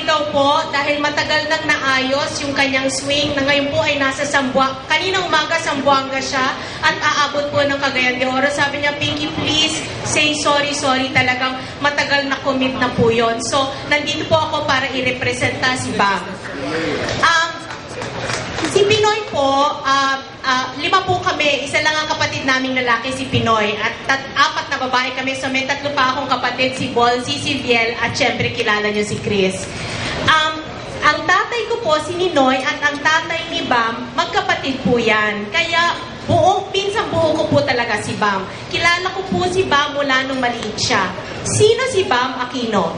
nagkamali daw po dahil matagal nang naayos yung kanyang swing na ngayon po ay nasa Sambuanga. Kanina umaga Sambuanga siya at aabot po ng Cagayan de Oro. Sabi niya, Pinky, please say sorry, sorry. Talagang matagal na commit na po yon. So, nandito po ako para i-representa si Bam. Um, Si Pinoy po, ah, ah, lima po kami, isa lang naming lalaki, si Pinoy. At tat, apat na babae kami, so may tatlo pa akong kapatid, si Bolsi, si Viel, at syempre kilala niyo si Chris. Um, ang tatay ko po, si Ninoy, at ang tatay ni Bam, magkapatid po yan. Kaya buo, pinsan buo ko po talaga si Bam. Kilala ko po si Bam mula nung maliit siya. Sino si Bam Aquino?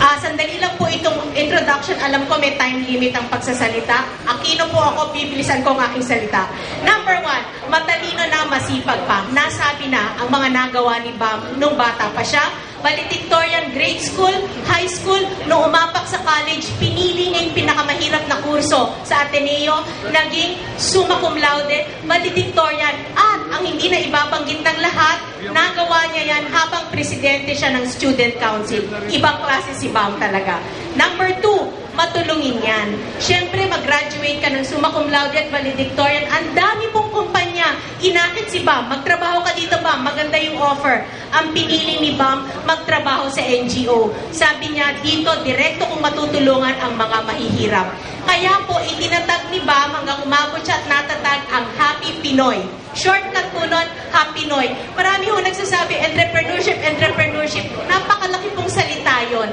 Ah, sandali lang po itong introduction. Alam ko may time limit ang pagsasalita. Aquino po ako, bibilisan ko ang aking salita. Number one, matalino na masipag pa. Nasabi na ang mga nagawa ni Bam nung bata pa siya. Valedictorian grade school, high school, nung umapak sa college, pinili niya yung pinakamahirap na kurso sa Ateneo, naging summa cum laude, valedictorian, at ang hindi na ibabanggit ng lahat, nagawa niya yan habang presidente siya ng student council. Ibang klase si Bam talaga. Number two, matulungin yan. Siyempre, mag-graduate ka ng summa cum laude at valedictorian. Ang dami pong. Inakit si Bam. Magtrabaho ka dito, Bam. Maganda yung offer. Ang pinili ni Bam, magtrabaho sa NGO. Sabi niya, dito, direkto kong matutulungan ang mga mahihirap. Kaya po, itinatag ni Bam hanggang umabot siya at natatag ang Happy Pinoy. Shortcut po nun, Happy Pinoy. Marami ho nagsasabi, entrepreneurship, entrepreneurship. Napakalaki pong salita yon.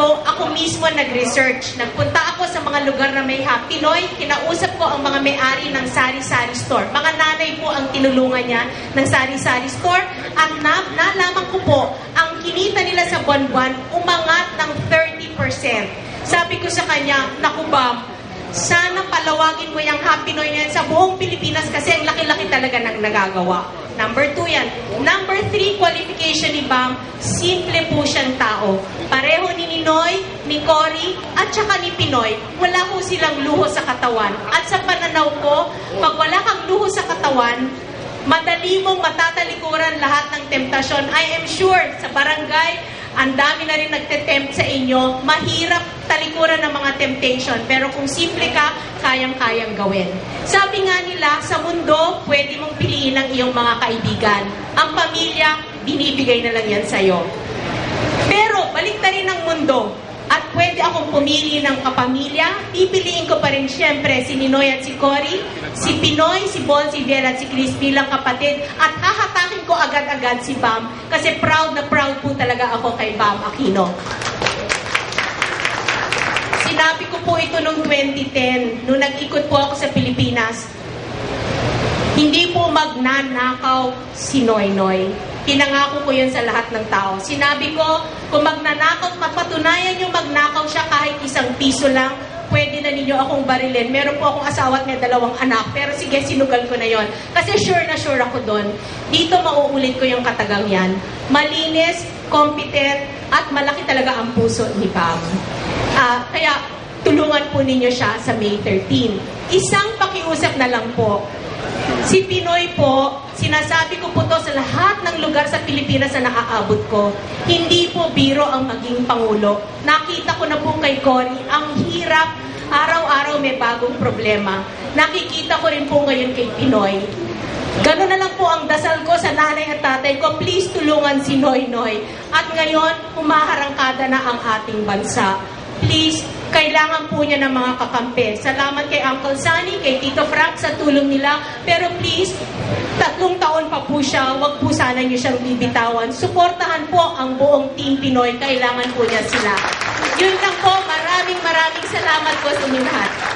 Ago, ako mismo nag-research. Nagpunta ako sa mga lugar na may Happy Pinoy. Kinausap ko ang mga may-ari ng sari-sari store. Mga nanay po ang tinulungan niya ng sari-sari store. At na, nalaman ko po, ang kinita nila sa buwan-buwan, umangat ng 30%. Sabi ko sa kanya, naku Bam, sana palawagin mo yung Happy Pinoy na yan sa buong Pilipinas kasi ang laki-laki talaga ng nagagawa. Number two yan. Number three, qualification ni Bam, simple po siyang tao. Pareho ni Ninoy, ni Cory, at saka ni Pinoy, wala po silang luho sa katawan. At sa pananaw ko, pag wala kang luho sa katawan, madali mong matatalikuran lahat ng temptasyon. I am sure sa barangay, ang dami na rin nagtetempt sa inyo, mahirap talikuran ng mga temptation. Pero kung simple ka, kayang-kayang gawin. Sabi nga nila, sa mundo, pwede mong piliin ang iyong mga kaibigan. Ang pamilya, binibigay na lang yan sa'yo. Pero, balik na rin ang mundo. At pwede akong pumili ng kapamilya. Pipiliin ko pa rin siyempre si Ninoy at si Cory, si Pinoy, si Bon, si Biel at si Chris bilang kapatid. At hahatakin ko agad-agad si Bam kasi proud na proud po talaga ako kay Bam Aquino. Sinabi ko po ito noong 2010, nung nag-ikot po ako sa Pilipinas. Hindi po magnanakaw si Noy Noy. Pinangako ko yun sa lahat ng tao. Sinabi ko, kung magnanakaw, mapatunayan yung magnakaw siya kahit isang piso lang, pwede na ninyo akong barilin. Meron po akong asawa at may dalawang anak. Pero sige, sinugal ko na yon. Kasi sure na sure ako doon. Dito mauulit ko yung katagang yan. Malinis, competent, at malaki talaga ang puso ni Pam. Ah, kaya tulungan po ninyo siya sa May 13. Isang pakiusap na lang po. Si Pinoy po, sinasabi ko po to sa lahat ng lugar sa Pilipinas na naaabot ko. Hindi po biro ang maging Pangulo. Nakita ko na po kay Cory, ang hirap, araw-araw may bagong problema. Nakikita ko rin po ngayon kay Pinoy. Gano'n na lang po ang dasal ko sa nanay at tatay ko. Please tulungan si Noy Noy. At ngayon, humaharangkada na ang ating bansa. Please, kailangan po niya ng mga kakampi. Salamat kay Uncle Sunny, kay Tito Frank sa tulong nila. Pero please, tatlong taon pa po siya, wag po sana niyo siyang bibitawan. Suportahan po ang buong Team Pinoy. Kailangan po niya sila. Yun lang po. Maraming maraming salamat po sa inyo lahat.